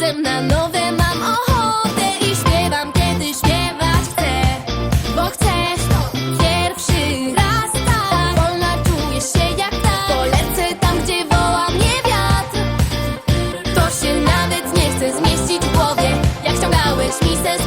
Czasem na nowe mam ochotę i śpiewam, kiedy śpiewać chcę. Bo chcę pierwszy raz tak. Wolna czuję się jak tak. Polecę tam, gdzie woła mnie wiatr. To się nawet nie chce zmieścić w głowie, jak ściągałeś mi ze